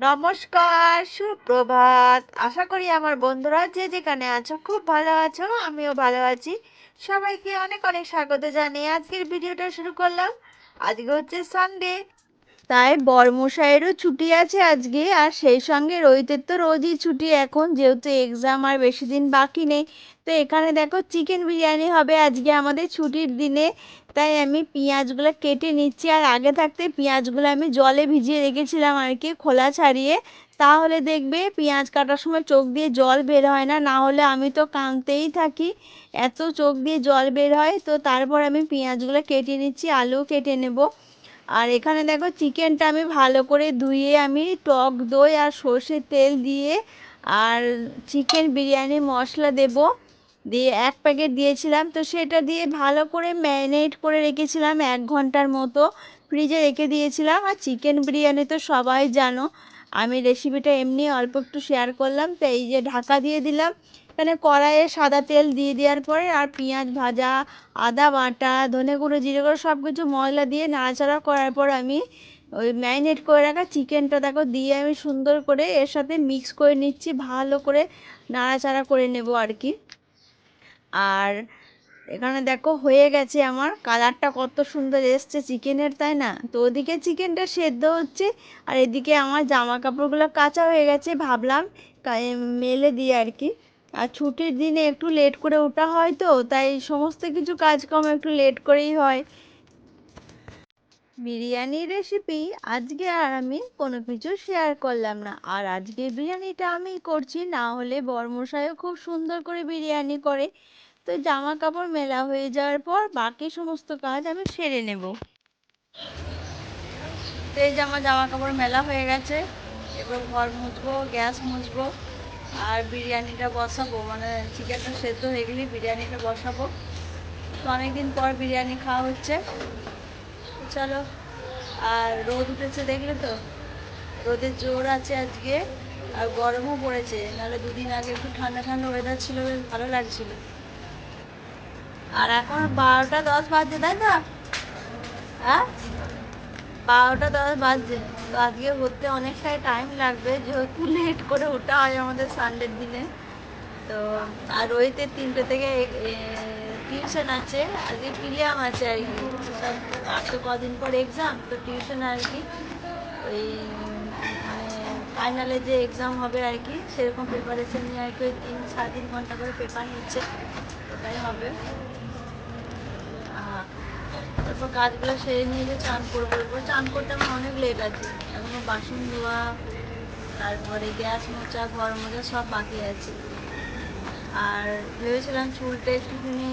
নমস্কার, সুপ্রভাত। আশা করি আমার বন্ধুরা যে যেখানে আছো খুব ভালো আছো, আমিও ভালো আছি। সবাইকে অনেক অনেক স্বাগত জানিয়ে আজকের ভিডিওটা শুরু করলাম। আজকে হচ্ছে সানডে তাই বরমশাইয়েরও ছুটি আছে আজকে, আর সেই সঙ্গে রোহিতের তো রোজই ছুটি এখন, যেহেতু এক্সাম আর বেশি দিন বাকি নেই। তো এখানে দেখো চিকেন বিরিয়ানি হবে আজকে আমাদের ছুটির দিনে। তাই আমি পেঁয়াজগুলো কেটে নিচ্ছি, আর আগে থাকতে পেঁয়াজগুলো আমি জলে ভিজিয়ে রেখেছিলাম আর কি খোলা ছাড়িয়ে। তাহলে দেখবে পেঁয়াজ কাটার সময় চোখ দিয়ে জল বের হয় না না হলে আমি তো কাঁদতেই থাকি। এত চোখ দিয়ে জল বের হয়, তো তারপর আমি পেঁয়াজগুলো কেটে নিচ্ছি আলু কেটে নেব। আর এখানে দেখো চিকেনটা আমি ভালো করে ধুয়ে আমি টক দই আর সর্ষের তেল দিয়ে আর চিকেন বিরিয়ানি মশলা দেব। দিয়ে এক প্যাকেট দিয়েছিলাম, তো সেটা দিয়ে ভালো করে ম্যারিনেট করে রেখেছিলাম এক ঘণ্টার মতো। ফ্রিজে রেখে দিয়েছিলাম আর চিকেন বিরিয়ানি তো সবাই জানো। আমি রেসিপিটা এমনি অল্প একটু শেয়ার করলাম, তো এই যে ঢাকা দিয়ে দিলাম। এখানে কড়াইয়ে সাদা তেল দিয়ে দেওয়ার পরে আর পেঁয়াজ ভাজা, আদা বাটা, ধনে গুঁড়ো, জিরে গুঁড়ো সব কিছু মশলা দিয়ে নাড়াচাড়া করার পর আমি ওই ম্যারিনেট করে রাখা চিকেনটা দেখো দিয়ে আমি সুন্দর করে এর সাথে মিক্স করে নিচ্ছি, ভালো করে নাড়াচাড়া করে নেব আর কি। আর এখানে দেখো হয়ে গেছে আমার, কালারটা কত সুন্দর এসছে চিকেনের, তাই না? তো ওদিকে চিকেনটা সেদ্ধ হচ্ছে আর এদিকে আমার জামা কাপড়গুলো কাঁচা হয়ে গেছে, ভাবলাম মেলে দিয়ে আর কি। আর ছুটির দিনে একটু লেট করে ওঠা হয় তো, তাই সমস্ত কিছু কাজকর্ম একটু লেট করেই হয়। বিরিয়ানির রেসিপি আজকে আর আমি কোনো কিছু শেয়ার করলাম না। আর আজকে বিরিয়ানিটা আমি করছি, না হলে বরমশাইও খুব সুন্দর করে বিরিয়ানি করে। তো জামা কাপড় মেলা হয়ে যাওয়ার পর বাকি সমস্ত কাজ আমি সেরে নেব। তো এই যে আমার জামা কাপড় মেলা হয়ে গেছে, এবার ঘর মুছবো, গ্যাস মুছবো। আর বিরিয়ানিটা বসাবো মানে চিকেনটা সেদ্ধ হয়ে গেলে বিরিয়ানিটা বসাবো। তো অনেকদিন পর বিরিয়ানি খাওয়া হচ্ছে। চলো, আর রোদ উঠেছে দেখলে তো? রোদের জোর আছে আজকে, আর গরমও পড়েছে, নাহলে দুদিন আগে একটু ঠান্ডা ঠান্ডা ওয়েদার ছিল, বেশ ভালো লাগছিল। আর এখন বারোটা দশ বাজছে, তাই তো হ্যাঁ? বারোটা দশ বাজছে। তো আজকে হতে অনেকটাই টাইম লাগবে, যেহেতু লেট করে ওঠা হয় আমাদের সানডের দিনে। তো, আর রোহিতের তিনটে থেকে টিউশন আছে, আজকে প্রিলিয়াম আছে আর কি। আর তো কদিন পর এক্সাম তো টিউশন আর কি। ওই ফাইনালে যে এক্সাম হবে আর কি, সেরকম প্রিপারেশন নিয়ে আর কি ওই তিন, সাড়ে তিন ঘণ্টা করে পেপার নিচ্ছে। ওটাই হবে। তারপর কাজগুলো সেরে নিয়ে যে চান করব, এরপর চান করতে আমার অনেক লেট আছে। এখনও বাসন ধোয়া, তারপরে গ্যাস মোচা ঘর মোচা সব বাকি আছে। আর ভেবেছিলাম চুলটা একটুখানি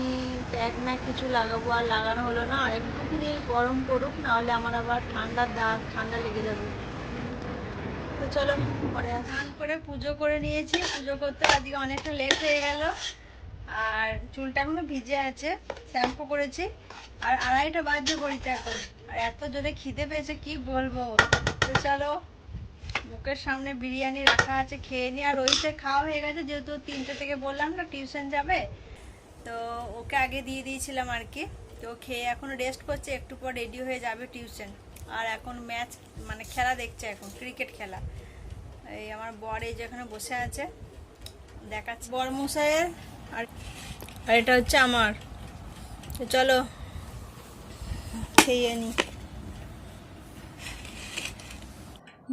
প্যাক ম্যাক কিছু লাগাবো, আর লাগানো হলো না। আর একটুখানি গরম করুক নাহলে আমার আবার ঠান্ডার দাগ, ঠান্ডা লেগে যাবে। তো চলো, পরে স্নান করে পুজো করে নিয়েছি। পুজো করতে আজকে অনেকটা লেট হয়ে গেল। আর চুলটা এখনও ভিজে আছে শ্যাম্পু করেছি, আর আড়াইটা বাজে ঘড়িতে এখন। আর এত জোরে খিদে পেয়েছে, কি বলব? তো চলো, মুখের সামনে বিরিয়ানি রাখা আছে, খেয়ে নি। আর ওইতে খাওয়া হয়ে গেছে, যেহেতু তিনটে থেকে বললাম না টিউশন যাবে, তো ওকে আগে দিয়ে দিয়েছিলাম আর কি। তো খেয়ে এখন রেস্ট করছে, একটু পর রেডি হয়ে যাবে টিউশন আর এখন ম্যাচ মানে খেলা দেখছে এখন ক্রিকেট খেলা। এই আমার বর এই যেখানে বসে আছে, দেখাচ্ছে। বর মশাইয়ের আর এটা হচ্ছে আমার। চলো, খেয়ে নি।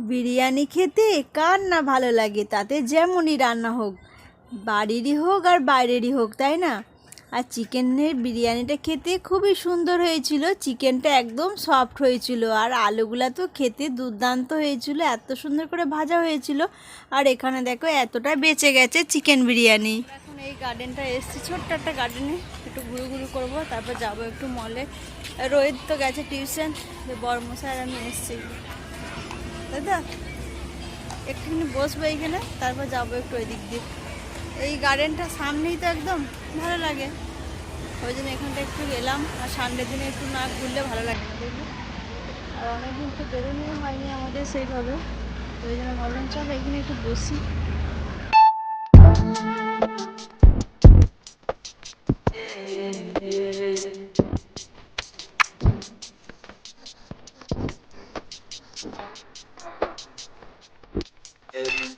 বিরিয়ানি খেতে কার না ভালো লাগে? তাতে যেমনই রান্না হোক, বাড়িরই হোক আর বাইরেরই হোক, তাই না? আর চিকেনের বিরিয়ানিটা খেতে খুবই সুন্দর হয়েছিল। চিকেনটা একদম সফট হয়েছিল। আর আলুগুলা তো খেতে দুর্দান্ত হয়েছিল। এত সুন্দর করে ভাজা হয়েছিল। আর এখানে দেখো, এতটা বেঁচে গেছে চিকেন বিরিয়ানি। এই গার্ডেনটা এসছি, ছোট্ট একটা গার্ডেনে একটু ঘুরু ঘুরু করব, তারপর যাব একটু মলে রোহিত তো গেছে টিউশন বর্মশার আমি এসছি। দাদা, একটুখানি বসবো এইখানে, তারপর যাব একটু ওই দিক দিয়ে। এই গার্ডেনটা সামনেই তো একদম ভালো লাগে। ওই জন্য এখানটা একটু গেলাম, আর সানডের দিনে একটু না ঘুরলে ভালো লাগে না, দেখবি? আর অনেকদিন তো বেরোনোও হয়নি আমাদের সেইভাবে। তো ওই জন্য ভাবলাম চল এখানে একটু বসি। Yeah.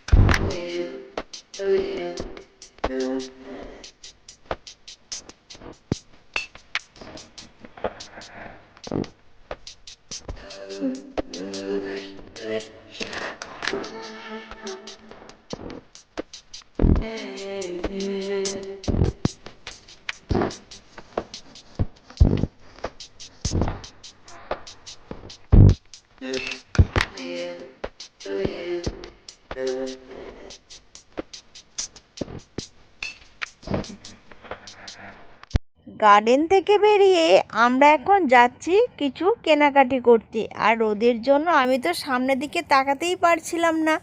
গার্ডেন থেকে বেরিয়ে আমরা এখন যাচ্ছি কিছু কেনাকাটি করতে। আর রোদের জন্য আমি তো সামনের দিকে তাকাতেই পারছিলাম না।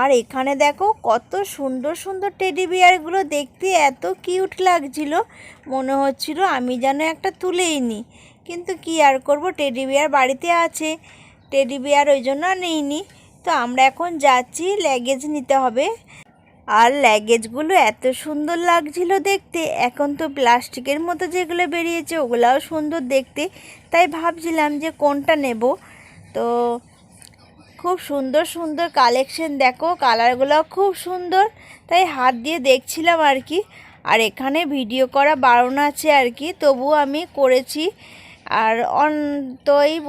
আর এখানে দেখো কত সুন্দর সুন্দর টেডি বিয়ারগুলো দেখতে এত কিউট লাগছিল। মনে হচ্ছিল আমি যেন একটা তুলেই নিই কিন্তু কি আর করব টেডি বিয়ার বাড়িতে আছে। টেডি বিয়ার ওই জন্য নিইনি। তো আমরা এখন যাচ্ছি ল্যাগেজ নিতে হবে। আর ল্যাগেজগুলো এত সুন্দর লাগছিল দেখতে। এখন তো প্লাস্টিকের মতো যেগুলো বেরিয়েছে, ওগুলাও সুন্দর দেখতে। তাই ভাবছিলাম যে কোনটা নেব? তো খুব সুন্দর সুন্দর কালেকশন দেখো কালারগুলো খুব সুন্দর। তাই হাত দিয়ে দেখছিলাম আর কি। আর এখানে ভিডিও করা বারণ আছে আর কি, তবুও আমি করেছি। আর অন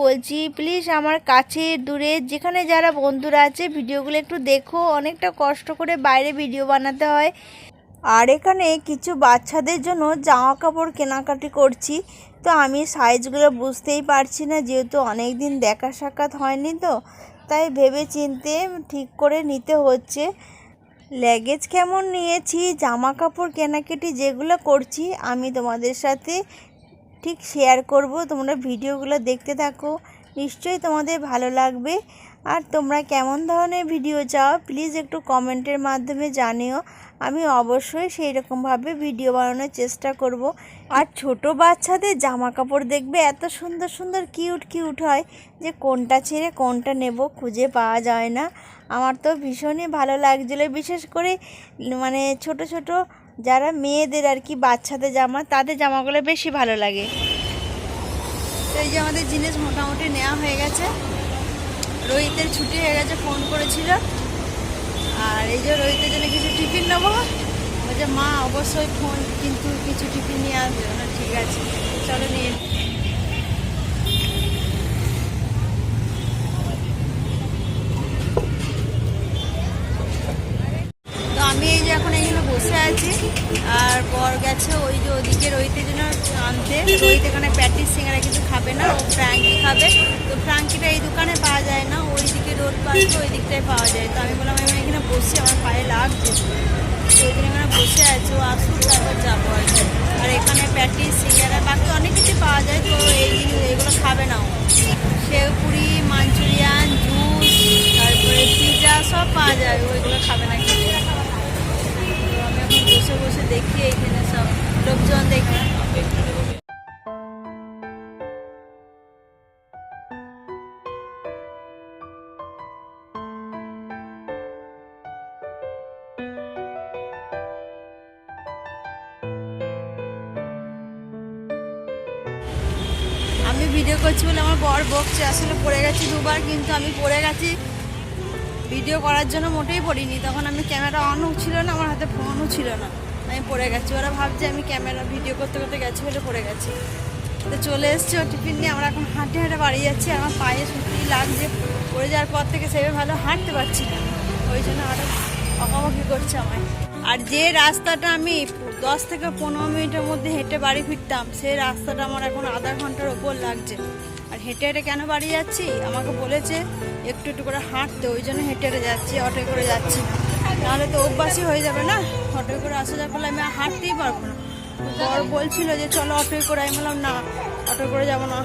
বলছি প্লিজ আমার কাছে দূরে যেখানে যারা বন্ধুরা আছে, ভিডিওগুলো একটু দেখো। অনেকটা কষ্ট করে বাইরে ভিডিও বানাতে হয়। আর এখানে কিছু বাচ্চাদের জন্য জামা কাপড় কেনাকাটি করছি। তো আমি সাইজগুলো বুঝতেই পারছি না, যেহেতু অনেক দিন দেখা সাক্ষাৎ হয়নি তো। তাই ভেবে চিনতে ঠিক করে নিতে হচ্ছে। লেগেজ কেমন নিয়েছি জামা কাপড় কেনাকাটি যেগুলো করছি, আমি তোমাদের সাথে ঠিক শেয়ার করব। তোমরা ভিডিওগুলো দেখতে থাকো। নিশ্চয়ই তোমাদের ভালো লাগবে। আর তোমরা কেমন ধরনের ভিডিও চাও প্লিজ একটু কমেন্টের মাধ্যমে জানিও। আমি অবশ্যই সেই রকমভাবে ভিডিও বানানোর চেষ্টা করব। আর ছোট বাচ্চাদের জামা কাপড় দেখবে, এত সুন্দর সুন্দর কিউট কিউট হয় যে কোনটা ছেড়ে কোনটা নেব খুঁজে পাওয়া যায় না। আমার তো ভীষণই ভালো লাগছিল। বিশেষ করে মানে ছোট ছোট যারা মেয়েদের আর কি বাচ্চাদের জামা, তাদের জামাগুলো বেশি ভালো লাগে। তো এই যে আমাদের জিনিস মোটামুটি নেওয়া হয়ে গেছে। রোহিতের ছুটি হয়ে গেছে, ফোন করেছিল। আর এই যে রোহিতের জন্য কিছু টিফিন নেব। বলছে, মা, অবশ্যই ফোন, কিন্তু কিছু টিফিন নিয়ে আসবে। না ঠিক আছে, চলো নিয়ে পাশে ওই দিকটায় পাওয়া যায়। তো আমি বললাম, আমি এখানে বসে, আমার পায়ে লাগছে। তো ওই দিন এখানে বসে আছে, ও আসুক, তারপর যাব আর কি। আর এখানে প্যাটিস সিঙ্গারা, বাকি অনেক কিছু পাওয়া যায়, তো এই এগুলো খাবে না সেও পুরি, মাঞ্চুরিয়ান, জুস, তারপরে পিৎজা সব পাওয়া যায় ওইগুলো খাবে না কিন্তু। আমি এখন বসে বসে দেখি এইখানে সব লোকজন দেখি। করছি বলে আমার বর বকছে, আসলে পড়ে গেছি দুবার, কিন্তু আমি পড়ে গেছি। ভিডিও করার জন্য মোটেই পড়িনি। তখন আমি ক্যামেরা অনও ছিল না, আমার হাতে ফোনও ছিল না। আমি পড়ে গেছি। ওরা ভাবছে আমি ক্যামেরা ভিডিও করতে করতে গেছি বলে পড়ে গেছি। তো চলে এসছে ও টিফিন নিয়ে। আমরা এখন হাঁটে হাঁটে বাড়ি যাচ্ছি। আমার পায়ে সত্যিই লাগছে। পড়ে যাওয়ার পর থেকে সেভাবে ভালো হাঁটতে পারছি না। ওই জন্য আরও অকামকি করছে আমায়। আর যে রাস্তাটা আমি দশ থেকে পনেরো মিনিটের মধ্যে হেঁটে বাড়ি ফিরতাম সেই রাস্তাটা আমার এখন আধা ঘণ্টার ওপর লাগছে। আর হেঁটে হেঁটে কেন বাড়ি যাচ্ছি? আমাকে বলেছে একটু একটু করে হাঁটতে, ওই জন্য হেঁটে হেঁটে যাচ্ছি অটোয় করে যাচ্ছি। নাহলে তো অভ্যাসই হয়ে যাবে না? অটোয় করে আসা যাওয়া করলে আমি আর হাঁটতেই পারব না। বর বলছিল যে, চলো অটোয় করে। আমি বললাম, না, অটো করে যাব না।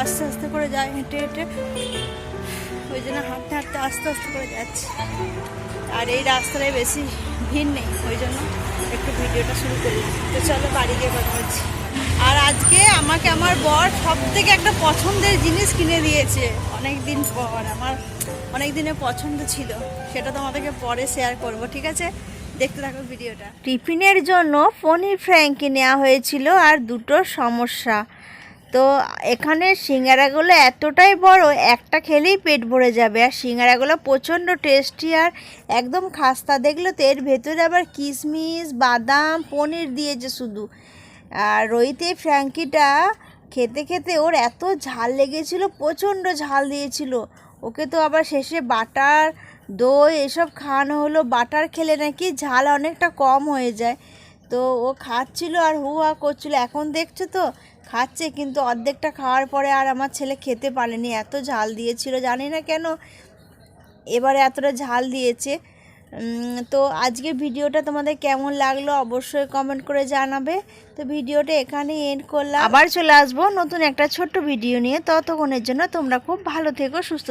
আস্তে আস্তে করে যাই, হেঁটে হেঁটে ওই জন্য হাঁটতে হাঁটতে আস্তে আস্তে করে যাচ্ছি। আর এই রাস্তাটায় বেশি ভিড় নেই, ওই জন্য একটু ভিডিওটা শুরু করি তো চলো বাড়ি গিয়ে কথা হচ্ছে আর আজকে আমাকে আমার বর সব থেকে একটা পছন্দের জিনিস কিনে দিয়েছে। অনেক দিন পর, আমার অনেক দিনের পছন্দ ছিল, সেটা তোমাদেরকে পরে শেয়ার করব, ঠিক আছে? দেখতে থাকো ভিডিওটা। টিফিনের জন্য পনির ফ্র্যাঙ্কি নেওয়া হয়েছিল আর দুটো সমস্যা তো এখানে সিঙ্গারাগুলো এতটাই বড়, একটা খেলেই পেট ভরে যাবে। আর সিঙ্গারাগুলো প্রচণ্ড টেস্টি আর একদম খাস্তা। দেখল তো এর ভেতরে আবার কিশমিশ বাদাম, পনির দিয়েছে শুধু। আর রোহিতে ফ্র্যাঙ্কিটা খেতে খেতে ওর এত ঝাল লেগেছিল, প্রচণ্ড ঝাল দিয়েছিল। ওকে তো আবার শেষে বাটার, দই এসব খাওয়ানো হলো। বাটার খেলে নাকি ঝাল অনেকটা কম হয়ে যায়। তো ও খাচ্ছিল আর হু হা করছিল। এখন দেখছ তো? খাচ্ছে কিন্তু অর্ধেকটা খাওয়ার পরে আর আমার ছেলে খেতে পারেনি। এত ঝাল দিয়েছিল, জানি না কেন। এবারে এতটা ঝাল দিয়েছে। তো আজকে ভিডিওটা তোমাদের কেমন লাগল অবশ্যই কমেন্ট করে জানাবে। তো ভিডিওটা এখানে এন্ড করলাম। আবার চলে আসব নতুন একটা ছোট্ট ভিডিও নিয়ে। ততক্ষণের জন্য তোমরা খুব ভালো থেকো, সুস্থ